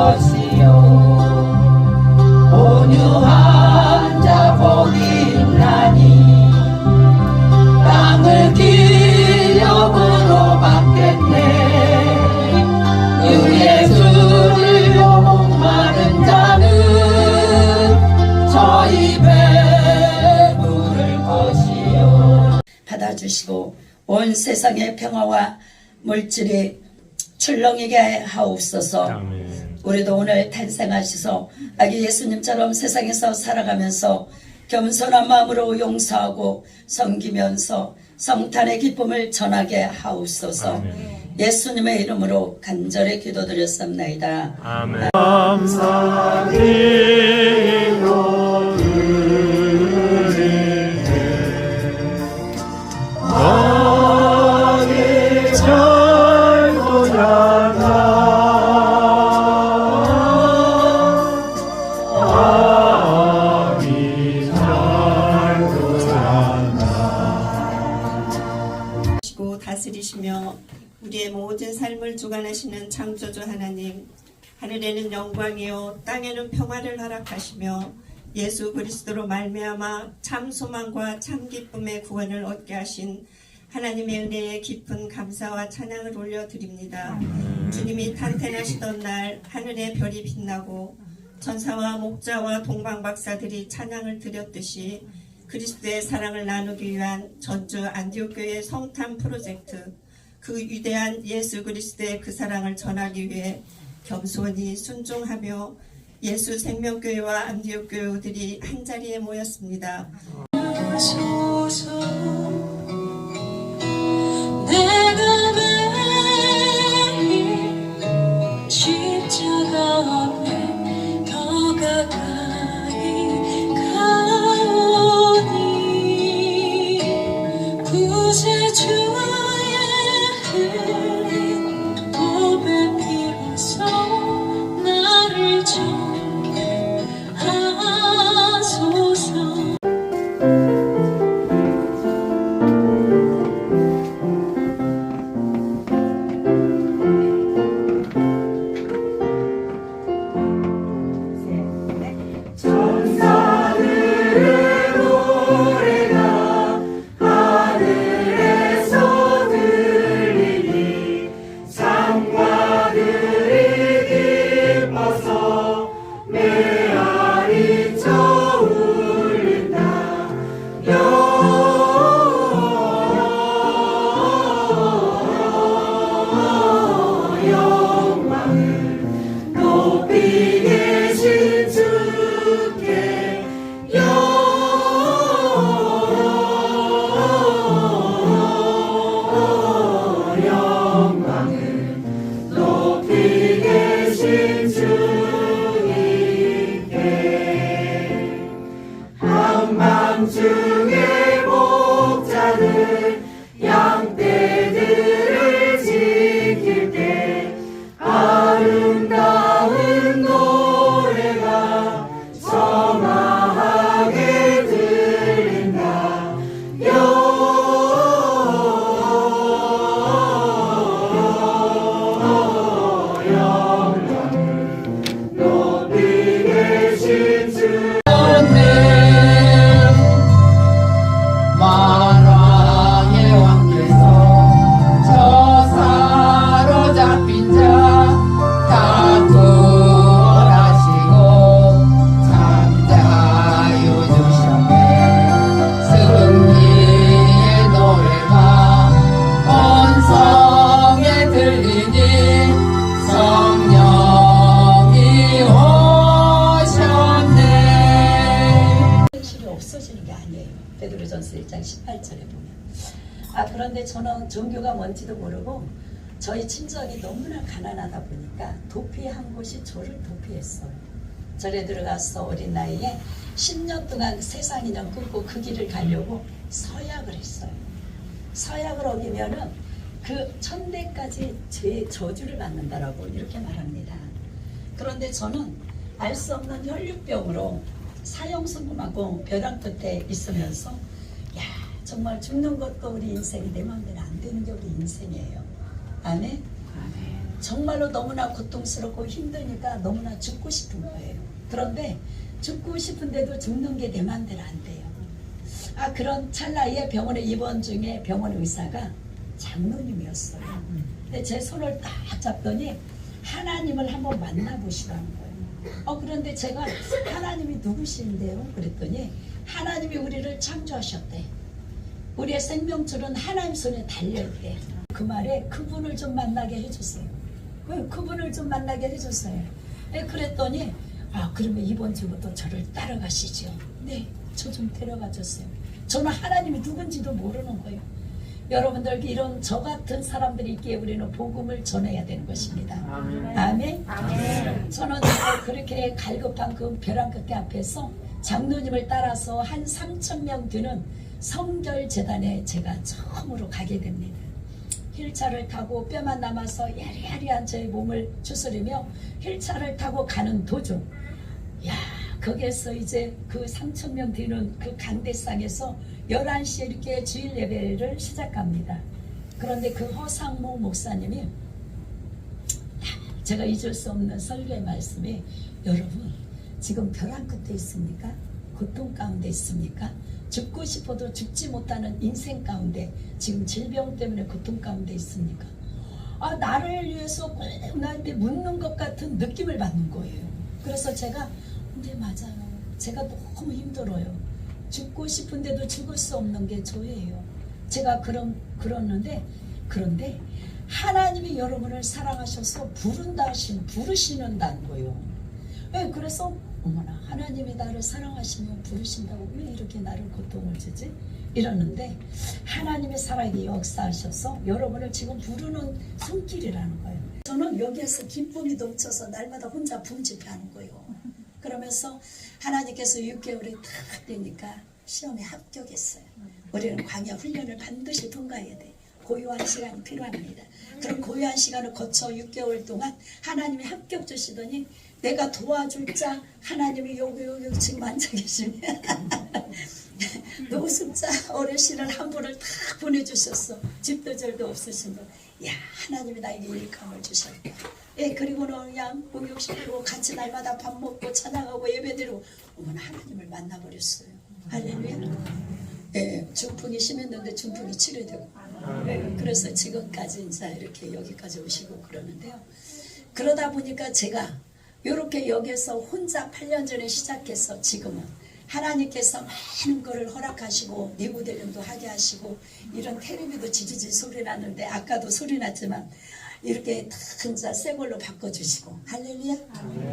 것이요 온유한 자 복이 나니 땅을 기력으로 받겠네 유의 주를로 목마른 자는 저희 배부를 것이요 받아주시고 온 세상의 평화와 물질이 출렁이게 하옵소서. 아멘. 우리도 오늘 탄생하셔서 아기 예수님처럼 세상에서 살아가면서 겸손한 마음으로 용서하고 섬기면서 성탄의 기쁨을 전하게 하옵소서. 아멘. 예수님의 이름으로 간절히 기도드렸습니다. 아멘. 감사 하늘에는 영광이요 땅에는 평화를 허락하시며 예수 그리스도로 말미암아 참 소망과 참 기쁨의 구원을 얻게 하신 하나님의 은혜에 깊은 감사와 찬양을 올려드립니다. 주님이 탄탄하시던 날 하늘의 별이 빛나고 천사와 목자와 동방박사들이 찬양을 드렸듯이 그리스도의 사랑을 나누기 위한 전주 안디옥교회 성탄 프로젝트 그 위대한 예수 그리스도의 그 사랑을 전하기 위해 겸손히 순종하며 예수 생명교회와 안디옥교회들이 한자리에 모였습니다. 저는 종교가 뭔지도 모르고 저희 친정이 너무나 가난하다 보니까 도피 한 곳이 저를 도피했어요. 절에 들어가서 어린 나이에 10년 동안 세상 인연 끊고 그 길을 가려고 서약을 했어요. 서약을 어기면은 그 천대까지 제 저주를 받는다라고 이렇게 말합니다. 그런데 저는 알 수 없는 혈류병으로 사형 선고하고 벼랑 끝에 있으면서 야 정말 죽는 것도 우리 인생이 내 마음대로 안 되는 게 우리 인생이에요. 아멘. 정말로 너무나 고통스럽고 힘드니까 너무나 죽고 싶은 거예요. 그런데 죽고 싶은데도 죽는 게 내 마음대로 안 돼요. 아 그런 찰나에 병원에 입원 중에 병원 의사가 장로님이었어요. 근데 제 손을 딱 잡더니 하나님을 한번 만나보시라는 거예요. 어 그런데 제가 하나님이 누구신데요? 그랬더니 하나님이 우리를 창조하셨대. 우리의 생명줄은 하나님 손에 달려있대. 그 말에 그분을 좀 만나게 해주세요. 왜 그분을 좀 만나게 해주세요. 예, 그랬더니 아 그러면 이번 주부터 저를 따라가시죠. 네, 저 좀 데려가 줬어요. 저는 하나님이 누군지도 모르는 거예요. 여러분들 이런 저 같은 사람들이 있기에 우리는 복음을 전해야 되는 것입니다. 아멘. 저는 정말 그렇게 갈급한 그 벼랑 끝에 앞에서 장로님을 따라서 한 3천 명 드는 성결 재단에 제가 처음으로 가게 됩니다. 휠차를 타고 뼈만 남아서 야리야리한 제 몸을 추스리며 휠차를 타고 가는 도중 야 거기에서 이제 그 3천 명 되는 그 강대상에서 11시에 이렇게 주일 예배를 시작합니다. 그런데 그 허상모 목사님이 제가 잊을 수 없는 설교의 말씀이 여러분 지금 벼랑 끝에 있습니까? 고통 가운데 있습니까? 죽고 싶어도 죽지 못하는 인생 가운데 지금 질병 때문에 고통 가운데 있습니까? 아 나를 위해서 꼭 나한테 묻는 것 같은 느낌을 받는 거예요. 그래서 제가 근데 맞아요. 제가 너무 힘들어요. 죽고 싶은데도 죽을 수 없는 게 저예요. 제가 그런 그러는데 그런데 하나님이 여러분을 사랑하셔서 부른다 하신 부르시는다는 거예요. 예, 그래서 어머나 하나님이 나를 사랑하시면 부르신다고 왜 이렇게 나를 고통을 주지? 이러는데 하나님의 사랑이 역사하셔서 여러분을 지금 부르는 손길이라는 거예요. 저는 여기에서 기쁨이 넘쳐서 날마다 혼자 분집하는 거예요. 그러면서 하나님께서 6개월이 다 되니까 시험에 합격했어요. 우리는 광야 훈련을 반드시 통과해야 돼. 고요한 시간이 필요합니다. 그럼 고요한 시간을 거쳐 6개월 동안 하나님이 합격 주시더니 내가 도와줄 자 하나님이 여기 여기 지금 앉아 계시네. 노숙자 어르신을 한 분을 다 보내주셨어. 집도 절도 없으신 분. 야 하나님이 나에게 일감을 주셨다. 예 그리고는 그냥 목욕시키고 같이 날마다 밥 먹고 찬양하고 예배드리고 어머나 하나님을 만나버렸어요. 할렐루야. 예, 중풍이 심했는데 중풍이 치료되고 예, 그래서 지금까지 이제 이렇게 여기까지 오시고 그러는데요. 그러다 보니까 제가 이렇게 여기서 혼자 8년 전에 시작해서 지금은 하나님께서 많은 거를 허락하시고 니고델령도 하게 하시고 이런 테레비도 지지지 소리 났는데 아까도 소리 났지만 이렇게 다 혼자 새 걸로 바꿔주시고. 할렐루야.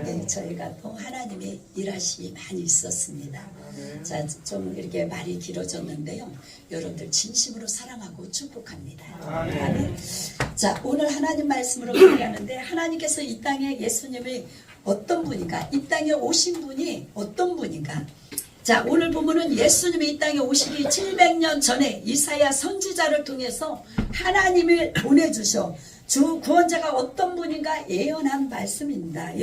네, 저희가 또 하나님의 일하심이 많이 있었습니다. 자 좀 이렇게 말이 길어졌는데요. 여러분들 진심으로 사랑하고 축복합니다. 아멘. 자 오늘 하나님 말씀으로 얘기하는데 하나님께서 이 땅에 예수님이 어떤 분인가? 이 땅에 오신 분이 어떤 분인가? 자 오늘 보면은 예수님이 이 땅에 오시기 700년 전에 이사야 선지자를 통해서 하나님을 보내주셔 주 구원자가 어떤 분인가 예언한 말씀입니다.